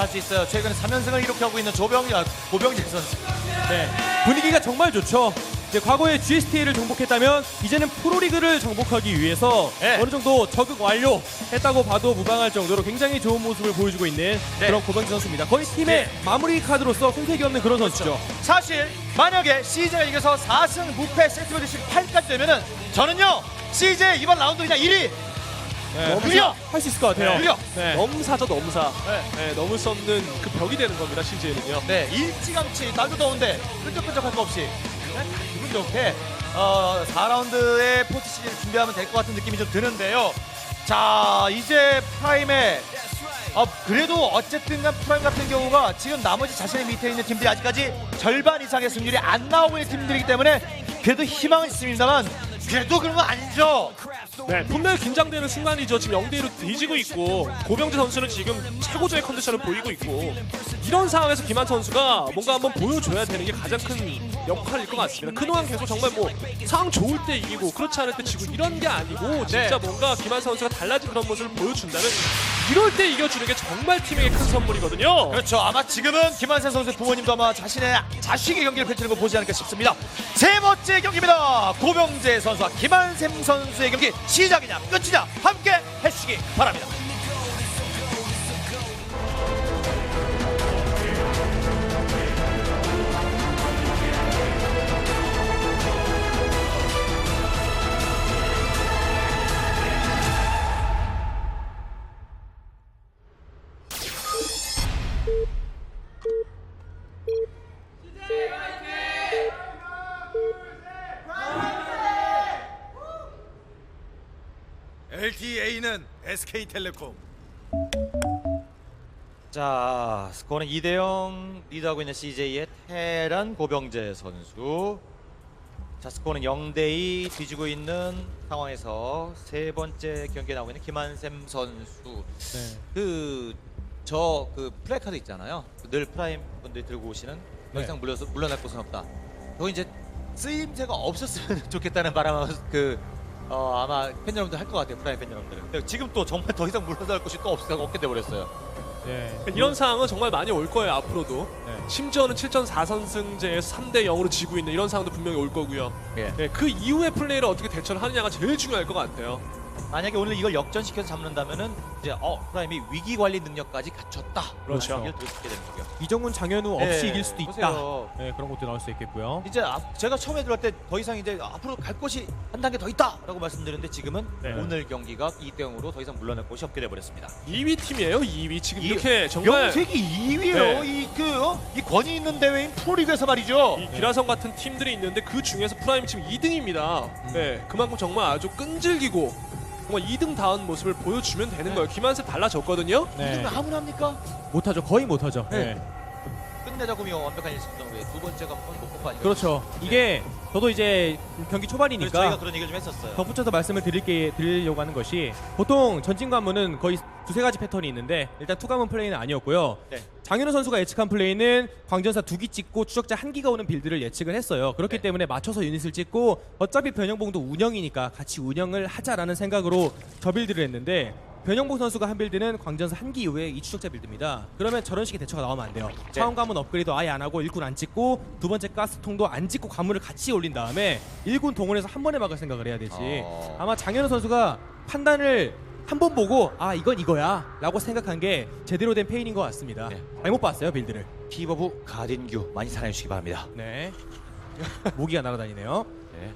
할 수 있어요. 최근에 3연승을 기록하고 있는 조병, 아, 고병재 선수. 네. 분위기가 정말 좋죠. 이제 과거에 GST를 정복했다면 이제는 프로리그를 정복하기 위해서 네. 어느 정도 적응 완료했다고 봐도 무방할 정도로 굉장히 좋은 모습을 보여주고 있는 네. 그런 고병지 선수입니다. 거의 팀의 네. 마무리 카드로서 손색이 없는 그런 선수죠. 사실 만약에 CJ가 이겨서 4승 무패 세트로 대신 8까지 되면은 저는요 CJ 이번 라운드 그냥 1위 네. 무려 할수 있을 것 같아요. 무려 네. 넘사죠 넘사. 네. 네, 넘을 수 없는 그 벽이 되는 겁니다 CJ는요. 네 일찌감치 날도 더운데 끈적끈적할 거 없이 그냥 다 기분 좋게 어, 4라운드의 포트 시리즈 준비하면 될 것 같은 느낌이 좀 드는데요 자 이제 프라임에 어, 그래도 어쨌든 간 프라임 같은 경우가 지금 나머지 자신의 밑에 있는 팀들이 아직까지 절반 이상의 승률이 안 나오고 있는 팀들이기 때문에 그래도 희망은 있습니다만 그래도 그런 거 아니죠 네, 분명히 긴장되는 순간이죠. 지금 0대1로 뒤지고 있고 고병재 선수는 지금 최고조의 컨디션을 보이고 있고 이런 상황에서 김한 선수가 뭔가 한번 보여줘야 되는 게 가장 큰 역할일 것 같습니다. 그동안 계속 정말 뭐 상황 좋을 때 이기고 그렇지 않을 때 지고 이런 게 아니고 진짜 네. 뭔가 김한 선수가 달라진 그런 모습을 보여준다면 이럴 때 이겨주는 게 정말 팀에게 큰 선물이거든요. 그렇죠. 아마 지금은 김한sen 선수의 부모님도 아마 자신의 자식의 경기를 펼치는 거 보지 않을까 싶습니다. 세 번째 경기입니다. 고병재 선수와 김한샘 선수의 경기 시작이냐 끝이냐 함께 해주시기 바랍니다. LTA는 SK텔레콤. 자 스코어는 2대 0 리드하고 있는 CJ의 테란 고병재 선수. 자 스코어는 0대 2 뒤지고 있는 상황에서 세 번째 경기에 나오고 있는 김한샘 선수. 네. 그 저 그 플래카드 있잖아요. 늘 프라임 분들이 들고 오시는 더 네. 이상 물러서 물러날 곳은 없다. 거 이제 쓰임새가 없었으면 좋겠다는 바람을 그 어, 아마 팬 여러분들 할 것 같아요. 프라임 팬 여러분들은. 근데 지금 또 정말 더 이상 물러날 곳이 또 없, 없게 돼 버렸어요. 네. 이런 상황은 정말 많이 올 거예요 앞으로도. 네. 심지어는 7전 4선승제에서 3대 0으로 지고 있는 이런 상황도 분명히 올 거고요. 예. 네, 그 이후의 플레이를 어떻게 대처를 하느냐가 제일 중요할 것 같아요. 만약에 오늘 이걸 역전시켜서 잡는다면은 이제 어 프라임이 위기 관리 능력까지 갖췄다. 그렇죠. 수 있게 되는 거죠. 이정훈 장현우 없이 네, 이길 수도 있다. 보세요. 네, 그런 것도 나올 수 있겠고요. 이제 앞- 제가 처음에 들어갈 때 더 이상 이제 앞으로 갈 곳이 한 단계 더 있다라고 말씀드렸는데 지금은 네. 오늘 경기가 2대 0으로 더 이상 물러날 곳이 없게 돼 버렸습니다. 2위 팀이에요. 2위 지금 이- 이렇게 정말 명색이 2위예요. 네. 이그 이 권위 있는 대회인 프로리그에서 말이죠. 이 기라성 같은 팀들이 있는데 그 중에서 프라임 지금 2등입니다. 네, 그만큼 정말 아주 끈질기고 정말 2등 다운 모습을 보여주면 되는 거예요. 김한세 달라졌거든요. 네. 이등은 아무나 합니까? 못하죠. 거의 못하죠. 네. 네. 끝내자고요. 완벽한 1승 정도에 두 번째가 못 아니까 그렇죠. 이게 저도 이제 경기 초반이니까 저희가 그런 얘기를 좀 했었어요. 덧붙여서 말씀을 드릴게 드리려고 하는 것이 보통 전진 관문은 거의 두세 가지 패턴이 있는데 일단 투 관문 플레이는 아니었고요. 네. 장현우 선수가 예측한 플레이는 광전사 두 기 찍고 추적자 한 기가 오는 빌드를 예측을 했어요. 그렇기 네. 때문에 맞춰서 유닛을 찍고 어차피 변형봉도 운영이니까 같이 운영을 하자라는 생각으로 저 빌드를 했는데 변형봉 선수가 한 빌드는 광전사 한 기 이후에 이 추적자 빌드입니다. 그러면 저런 식의 대처가 나오면 안 돼요. 차원 관문 업그레이드 아예 안 하고 일군 안 찍고 두 번째 가스통도 안 찍고 관문을 같이 올린 다음에 일군 동원해서 한 번에 막을 생각을 해야 되지. 어. 아마 장현우 선수가 판단을 한 번 보고 아 이건 이거야 라고 생각한 게 제대로 된 페인인 것 같습니다. 네. 잘못 봤어요 빌드를. 피버브 가딘규 많이 사랑해 주시기 바랍니다. 네. 모기가 날아다니네요. 네.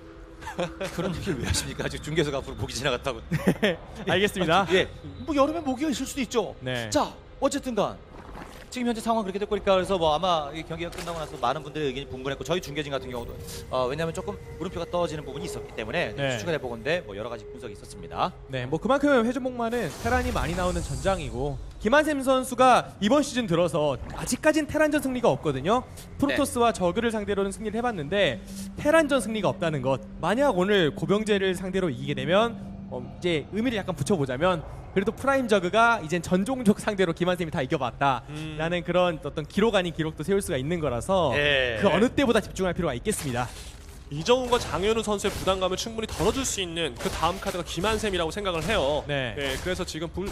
그런 얘기를 왜 하십니까? 아직 중계석 앞으로 모기 지나갔다고. 알겠습니다. 예. 뭐 여름에 모기가 있을 수도 있죠. 네. 자, 어쨌든간 지금 현재 상황 그렇게 됐고 그러니까 그래서 뭐 아마 이 경기가 끝나고 나서 많은 분들의 의견이 분분했고 저희 중계진 같은 경우도 어, 왜냐하면 조금 물음표가 떠지는 부분이 있었기 때문에 네. 추측을 해보건데 뭐 여러 가지 분석이 있었습니다. 네, 뭐 그만큼 회전목마는 테란이 많이 나오는 전장이고 김한샘 선수가 이번 시즌 들어서 아직까진 테란전 승리가 없거든요. 프로토스와 저그를 상대로는 승리를 해봤는데 테란전 승리가 없다는 것. 만약 오늘 고병재를 상대로 이기게 되면 어, 이제 의미를 약간 붙여보자면 그래도 프라임 저그가 이젠 전종족 상대로 김한샘이 다 이겨봤다라는 그런 어떤 기록 아닌 기록도 세울 수가 있는 거라서 예. 그 어느 때보다 집중할 필요가 있겠습니다. 이정훈과 장현우 선수의 부담감을 충분히 덜어줄 수 있는 그 다음 카드가 김한샘이라고 생각을 해요. 네. 그래서 지금 불,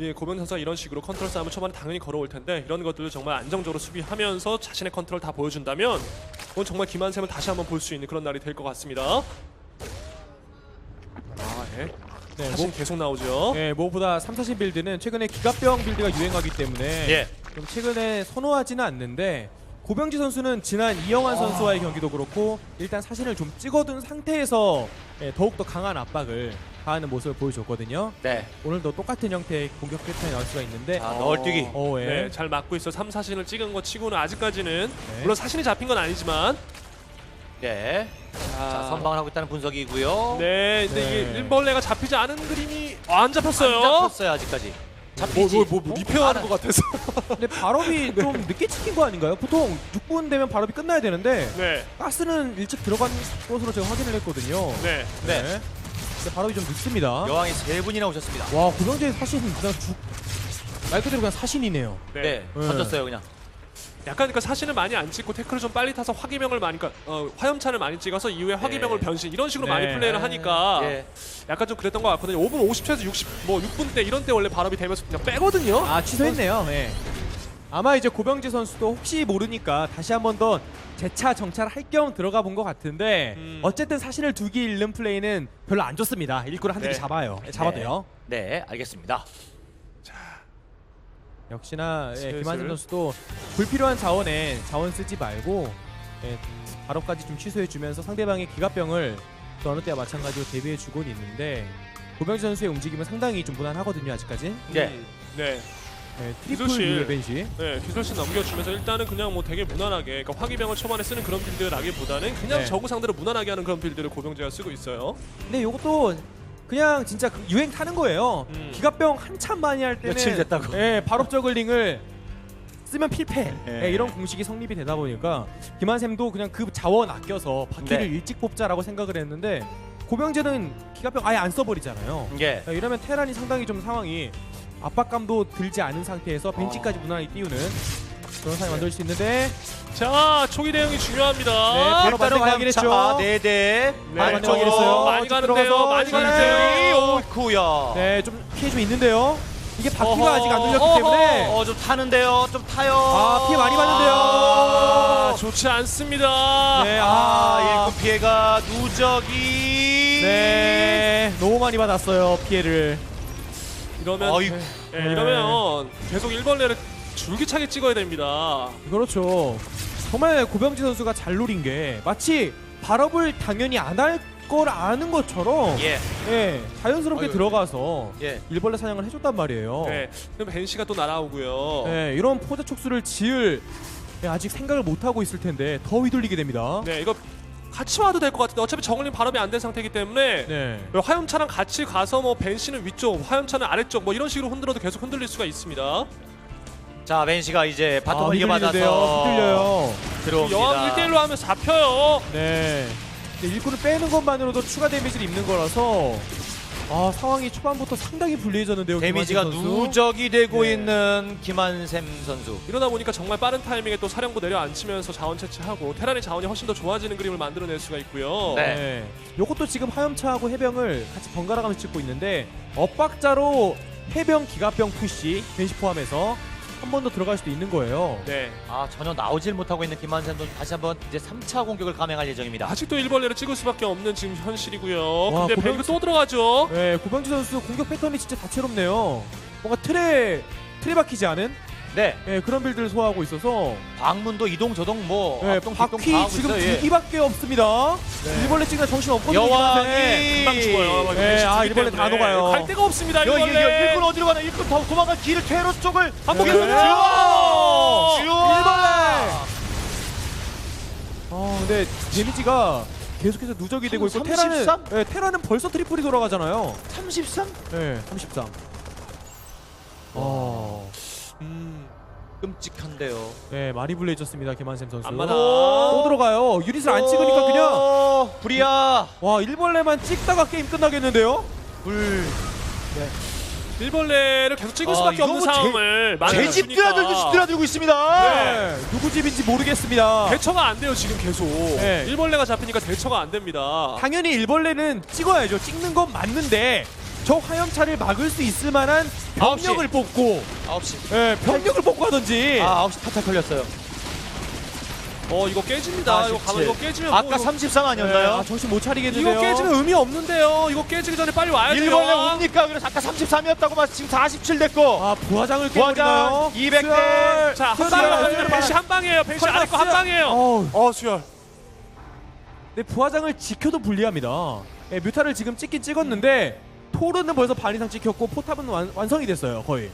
예, 고병 선수가 이런 식으로 컨트롤 싸움을 초반에 당연히 걸어올 텐데 이런 것들을 정말 안정적으로 수비하면서 자신의 컨트롤 다 보여준다면 오늘 정말 김한샘을 다시 한번 볼 수 있는 그런 날이 될 것 같습니다. 아, 예. 네, 사실 뭐, 계속 나오죠. 예, 무엇보다 3, 4신 빌드는 최근에 기갑병 빌드가 유행하기 때문에 예. 좀 최근에 선호하지는 않는데 고병지 선수는 지난 이영환 선수와의 경기도 그렇고 일단 사신을 좀 찍어둔 상태에서 예, 더욱더 강한 압박을 가하는 모습을 보여줬거든요. 네. 오늘도 똑같은 형태의 공격 패턴이 나올 수가 있는데 자, 널뛰기. 어, 예. 네, 잘 맞고 있어. 3, 4신을 찍은 거 치고는 아직까지는 네. 물론 사신이 잡힌 건 아니지만 네. 자, 선방을 하고 있다는 분석이고요. 네, 근데 네. 이게 일벌레가 잡히지 않은 그림이 안 잡혔어요. 안 잡혔어요 아직까지. 뭐, 잡히지. 뭐, 뭐, 뭐 리페어하는 아, 것 같아서. 근데 발업이 좀 늦게 찍힌 거 아닌가요? 보통 6분 되면 발업이 끝나야 되는데 네, 가스는 일찍 들어간 것으로 제가 확인을 했거든요. 네. 네. 근데 발업이 좀 늦습니다. 여왕이 세 분이나 오셨습니다. 와 고병재의 사신은 그냥 죽... 말 그대로 그냥 사신이네요. 네. 네. 네. 던졌어요 그냥. 약간 그러니까 사신을 많이 안 찍고 태클을 좀 빨리 타서 화기병을 많이 그러니까 어, 화염차를 많이 찍어서 이후에 화기병을 네. 변신 이런 식으로 네. 많이 플레이를 하니까 예. 약간 좀 그랬던 것 같거든요. 5분 50초에서 60, 뭐 6분 때 이런 때 원래 발업이 되면서 그냥 빼거든요. 아 취소했네요. 네. 아마 이제 고병재 선수도 혹시 모르니까 다시 한 번 더 재차 정찰할 겸 들어가 본 것 같은데 음. 어쨌든 사신을 두개 잃는 플레이는 별로 안 좋습니다. 일꾼을 한 대를 네. 잡아요. 잡아도요. 네, 알겠습니다. 역시나 예. 김한진 선수도 불필요한 자원에 자원 쓰지 말고 예, 발업까지 좀 취소해주면서 상대방의 기갑병을 또 어느 때와 마찬가지로 대비해주곤 있는데 고병재 선수의 움직임은 상당히 좀 무난하거든요 아직까지. 네. 음, 네. 예, 트리플. 유벤시. 네, 기술신 넘겨주면서 일단은 그냥 뭐 되게 무난하게 그러니까 화기병을 초반에 쓰는 그런 빌드라기보다는 그냥 네. 저구 상대로 무난하게 하는 그런 빌드를 고병재가 쓰고 있어요. 근데 이것도 그냥 진짜 그 유행 타는 거예요. 음. 기갑병 한참 많이 할 때는 며칠 됐다고. 예, 발업 저글링을 쓰면 필패 예. 예, 이런 공식이 성립이 되다 보니까 김한샘도 그냥 그 자원 아껴서 바퀴를 네. 일찍 뽑자라고 생각을 했는데 고병재는 기갑병 아예 안 써버리잖아요. 예. 예, 이러면 테란이 상당히 좀 상황이 압박감도 들지 않은 상태에서 벤치까지 어. 무난하게 띄우는 그런 상황이 만들 수 있는데 자, 초기 대응이 중요합니다. 네, 바로 일단은 만들기 했죠. 화염차 네 대. 네, 했어요. 많이 쭉 가는데요. 들어가서 많이 네. 가는데요. 오이쿠야. 네, 좀 피해 좀 있는데요. 이게 바퀴가 어허, 아직 안 눌렸기 어허. 때문에 어, 좀 타는데요. 좀 타요. 아, 피해 많이 받는데요. 아, 좋지 않습니다. 네, 아, 아, 일꾼 피해가 누적이. 네, 너무 많이 받았어요 피해를. 이러면 어이구. 예, 네. 이러면 계속 일벌레를 줄기차게 찍어야 됩니다. 그렇죠. 정말 고병지 선수가 잘 노린 게 마치 발업을 당연히 안 할 걸 아는 것처럼 예. 예, 자연스럽게 아유. 들어가서 예. 일벌레 사냥을 해줬단 말이에요. 네, 그럼 벤시가 또 날아오고요. 예, 이런 포자 촉수를 지을 예, 아직 생각을 못 하고 있을 텐데 더 휘둘리게 됩니다. 네, 이거 같이 와도 될 것 같은데 어차피 정글링 발업이 안 된 상태이기 때문에 네. 화염차랑 같이 가서 뭐 벤시는 위쪽, 화염차는 아래쪽 뭐 이런 식으로 흔들어도 계속 흔들릴 수가 있습니다. 자, 벤시가 이제 바텀을 아, 이겨받아서 휘둘려요. 들어옵니다. 여왕 1대1로 하면 잡혀요. 네. 근데 일꾼을 빼는 것만으로도 추가 데미지를 입는 거라서 아 상황이 초반부터 상당히 불리해졌는데요. 데미지가 선수. 누적이 되고 네. 있는 김한샘 선수. 이러다 보니까 정말 빠른 타이밍에 또 사령부 내려앉히면서 자원 채취하고 테란의 자원이 훨씬 더 좋아지는 그림을 만들어낼 수가 있고요. 네. 네. 요것도 지금 화염차하고 해병을 같이 번갈아 가면서 찍고 있는데 엇박자로 해병 기갑병 푸시 벤시 포함해서 한 번 더 들어갈 수도 있는 거예요. 네. 아, 전혀 나오질 못하고 있는 김한샘 선수 다시 한번 이제 3차 공격을 감행할 예정입니다. 아직도 일벌레를 찍을 수밖에 없는 지금 현실이고요. 와, 근데 고병- 배그 또 들어가죠. 네, 고병지 선수 공격 패턴이 진짜 다채롭네요. 뭔가 틀에 틀에 박히지 않은 네. 예, 그런 빌드를 소화하고 있어서 광문도 이동 저동 뭐 예, 앞동 바퀴 다 하고 지금 있어요. 두 예. 기밖에 없습니다. 일벌레 찍다 정신 없거든요. 여왕이. 금방 죽어요. 네, 아, 일벌레 다 녹아요. 갈 데가 없습니다. 여, 여, 여, 일벌레. 일꾼 어디로 가나? 일꾼 더 도망갈 길을 테러 쪽을 한번 네. 쭉! 쭉! 일벌레! 아, 근데 데미지가 계속해서 누적이 되고 있고 33? 테라는 예, 테라는 벌써 트리플이 돌아가잖아요. 33? 예, 33. 어. 음, 끔찍한데요. 네, 많이 불리해졌습니다. 김한샘 선수. 앞마당. 또 들어가요. 유닛을 안 찍으니까 그냥 어, 불이야. 와, 일벌레만 찍다가 게임 끝나겠는데요? 불. 일벌레를 계속 찍을 아, 수밖에 이거 없는 뭐 제- 상황을 제 만들어주니까 집 드나들고 드나들고 있습니다. 네. 누구 집인지 모르겠습니다. 대처가 안 돼요 지금 계속 네. 일벌레가 잡히니까 대처가 안 됩니다 당연히 일벌레는 찍어야죠. 찍는 건 맞는데 저 화염차를 막을 수 있을 만한 병력을 뽑고 9시. 예, 병력을 뽑고 하든지 아, 9시 타타 걸렸어요. 어 이거 깨집니다 이거 가만 이거 깨지면 아까 뭐, 33 예, 아니었나요? 아, 정신 못 차리겠는데요. 이거 깨지면 의미 없는데요 이거 깨지기 전에 빨리 와야 돼요 일본에 옵니까? 그래서 아까 33이었다고 봐 지금 47 됐고. 아 부화장을 부화장 깨버리나요? 200 대. 수열, 자, 한 수열, 방에 수열, 벤시 한 방이에요. 설마 아래 거한 수열. 방이에요. 어우, 어, 수열. 네, 부화장을 지켜도 불리합니다. 예, 뮤타를 지금 찍긴 찍었는데 토르는 벌써 반 이상 찍혔고 포탑은 완, 완성이 됐어요 거의.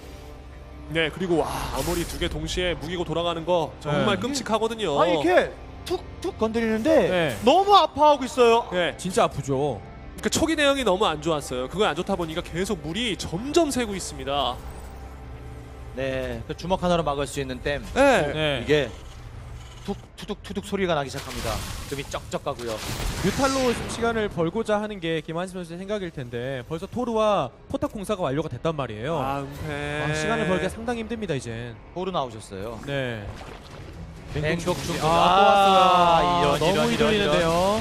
네, 그리고 와, 아무리 두 개 동시에 무기고 돌아가는 거 정말 네. 끔찍하거든요. 아니 이렇게 툭툭 건드리는데 네. 너무 아파하고 있어요. 네, 진짜 아프죠. 그 초기 내용이 너무 안 좋았어요. 그거 안 좋다 보니까 계속 물이 점점 새고 있습니다. 네, 그 주먹 하나로 막을 수 있는 댐. 네. 네. 이게 툭 투둑 투둑 소리가 나기 시작합니다. 금이 쩍쩍 가고요. 뮤탈로 시간을 벌고자 하는 게 김한심 선수의 생각일 텐데 벌써 토르와 포탑 공사가 완료가 됐단 말이에요. 아, 은폐. 아, 시간을 벌기가 상당히 힘듭니다 이젠. 호루 나오셨어요. 네. 맹독 중지. 중지. 아, 또 아, 왔어요. 이런, 너무 이런, 이돌리는데요.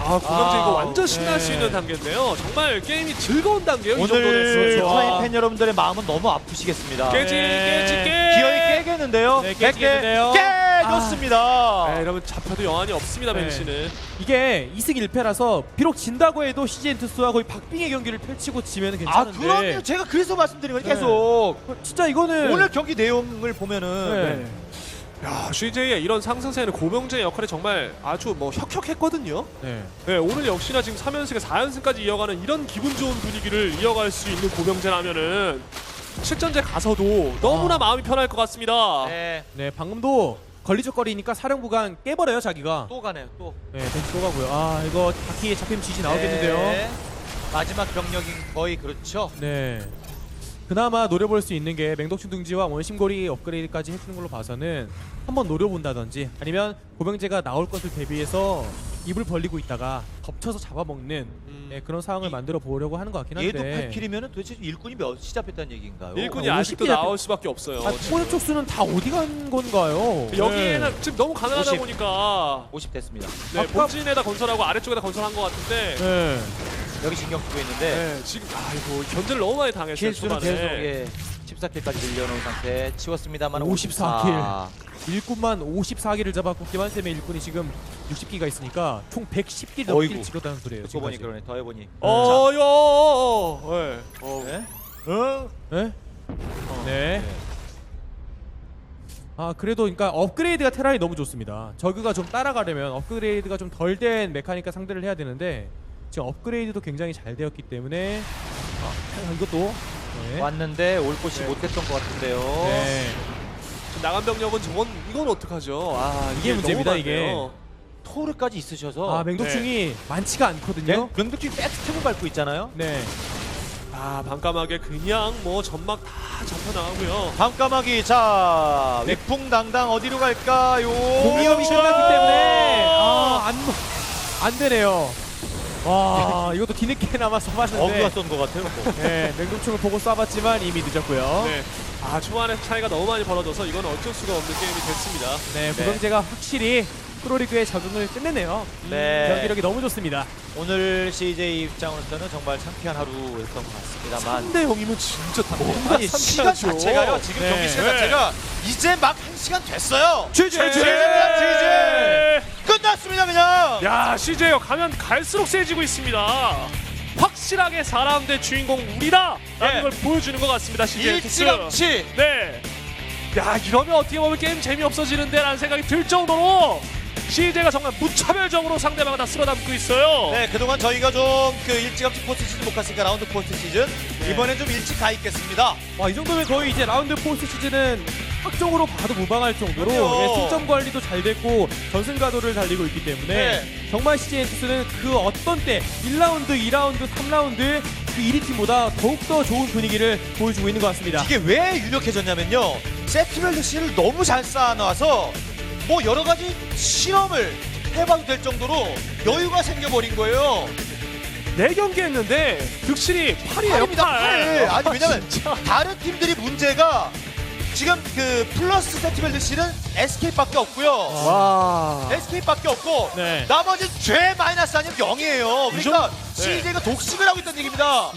아, 고명재 아, 이거 완전 신날 수 네. 있는 단계인데요. 정말 게임이 즐거운 단계예요. 이 정도 오늘 됐어요. 프라임 팬 여러분들의 마음은 너무 아프시겠습니다. 깨지, 네. 깨지, 깨. 기어이 깨겠는데요. 네, 깨, 깨지겠는데요. 깨 졌습니다. 네, 여러분 잡혀도 여한이 없습니다, 네. 벤시는. 이게 2승 1패라서 비록 진다고 해도 CJ 엔투스와 거의 박빙의 경기를 펼치고 지면 아, 괜찮은데 그럼요. 제가 그래서 말씀드린 거예요. 네. 계속. 진짜 이거는 오늘 경기 내용을 보면은 네. 야, CJ의 이런 상승세는 고명재의 역할이 정말 아주 뭐 혁혁했거든요. 네. 네, 오늘 역시나 지금 3연승에 4연승까지 이어가는 이런 기분 좋은 분위기를 이어갈 수 있는 고명재라면은 실전제 가서도 너무나 아. 마음이 편할 것 같습니다. 네, 네, 방금도 걸리적거리니까 사령부가 깨버려요 자기가. 또 가네요. 또. 네, 벤치 또 가고요. 아 이거 바퀴에 잡힘 지시 나오겠는데요. 네. 마지막 병력인 거의 그렇죠. 네. 그나마 노려볼 수 있는 게 맹독충 둥지와 원심고리 업그레이드까지 해주는 걸로 봐서는 한번 노려본다든지 아니면 고병재가 나올 것을 대비해서 입을 벌리고 있다가 덮쳐서 잡아먹는 음. 네, 그런 상황을 만들어 보려고 하는 것 같긴 한데 얘도 8킬이면 도대체 일꾼이 몇이 잡혔다는 얘기인가요? 일꾼이 어, 아직도 50개 나올 수밖에 없어요. 아, 포쪽 수는 다 어디 간 건가요? 여기에는 네. 지금 너무 가난하다 50. 보니까 50 됐습니다. 네, 아까- 본진에다 건설하고 아래쪽에다 건설한 것 같은데 네. 여기 신경 쓰고 있는데 네, 지금 아이고 견제를 너무 많이 당했어요 킬수는 초반에. 계속 예, 14킬까지 늘려놓은 상태 치웠습니다만 54 일꾼만 54기를 잡았고 김한쌤의 일꾼이 지금 60기가 있으니까 총 110기 어이구. 넘길 찍었다는 소리예요. 듣고 보니 지금까지. 그러네 더해보니 어요. 네. 어. 네? 어? 네? 네. 아 그래도 그러니까 업그레이드가 테란이 너무 좋습니다. 저그가 좀 따라가려면 업그레이드가 좀 덜 된 메카니까 상대를 해야 되는데 지금 업그레이드도 굉장히 잘 되었기 때문에 아, 이것도 네. 왔는데 올 곳이 네. 못했던 것 같은데요 네. 나간 병력은 저건 이건 어떡하죠? 아 이게 문제입니다, 너무 이게. 토르까지 있으셔서 아 맹독충이 많지가 않거든요. 맹- 맹독충이 백스텝을 밟고 있잖아요 네. 아 반감하게 그냥 뭐 점막 다 잡혀 나가고요. 밤까마귀 자 네. 위풍당당 어디로 갈까요? 공이업이 끝났기 때문에 아안 안 되네요. 와 이것도 뒤늦게나마 써봤는데 쏜것 같아요 네, 맹독충을 보고 쏴봤지만 이미 늦었고요. 네. 아 초반에 차이가 너무 많이 벌어져서 이건 어쩔 수가 없는 게임이 됐습니다. 네, 고병재가 확실히 프로리그의 적응을 끝내네요. 네. 경기력이 너무 좋습니다. 오늘 CJ 입장으로서는 정말 창피한 하루였던 것 같습니다만 3대 0이면 진짜 너무나 아니 시간. 자체가요 지금 네. 경기 시간 네. 자체가 이제 막 한 시간 됐어요 GG! GG입니다 네. 끝났습니다 그냥 야 CJ가 가면 갈수록 세지고 있습니다. 확실하게 4라운드의 주인공 우리다 라는 네. 걸 보여주는 것 같습니다. CJ. 일찌감치 네. 야 이러면 어떻게 보면 게임 재미 없어지는데 라는 생각이 들 정도로 CJ가 정말 무차별적으로 상대방을 다 쓸어담고 있어요. 네 그동안 저희가 좀 그 일찌감치 포스트 시즌 못 갔으니까 라운드 포스트 시즌 네. 이번엔 좀 일찍 가 있겠습니다 와, 이 정도면 거의 이제 라운드 포스트 시즌은 확정으로 봐도 무방할 정도로 그럼요. 네, 승점 관리도 잘 됐고 전승 가도를 달리고 있기 때문에 네. 정말 CJNT스는 그 어떤 때 1라운드, 2라운드, 3라운드 그 1위 팀보다 더욱더 좋은 분위기를 보여주고 있는 것 같습니다. 이게 왜 유력해졌냐면요 세트별 씬을 너무 잘 쌓아놔서 뭐 여러 가지 실험을 해봐도 될 정도로 여유가 생겨버린 거예요 네 경기 했는데 득실이 8이에요. 팔입니다, 팔. 아니 왜냐면 진짜. 다른 팀들이 문제가 지금 그 플러스 세티벨드 실은 SK밖에 없고요. 와. SK밖에 없고 네. 나머지 죄 마이너스 아니면 0이에요. 그러니까 이 정- 네. CJ가 독식을 하고 있다는 얘기입니다.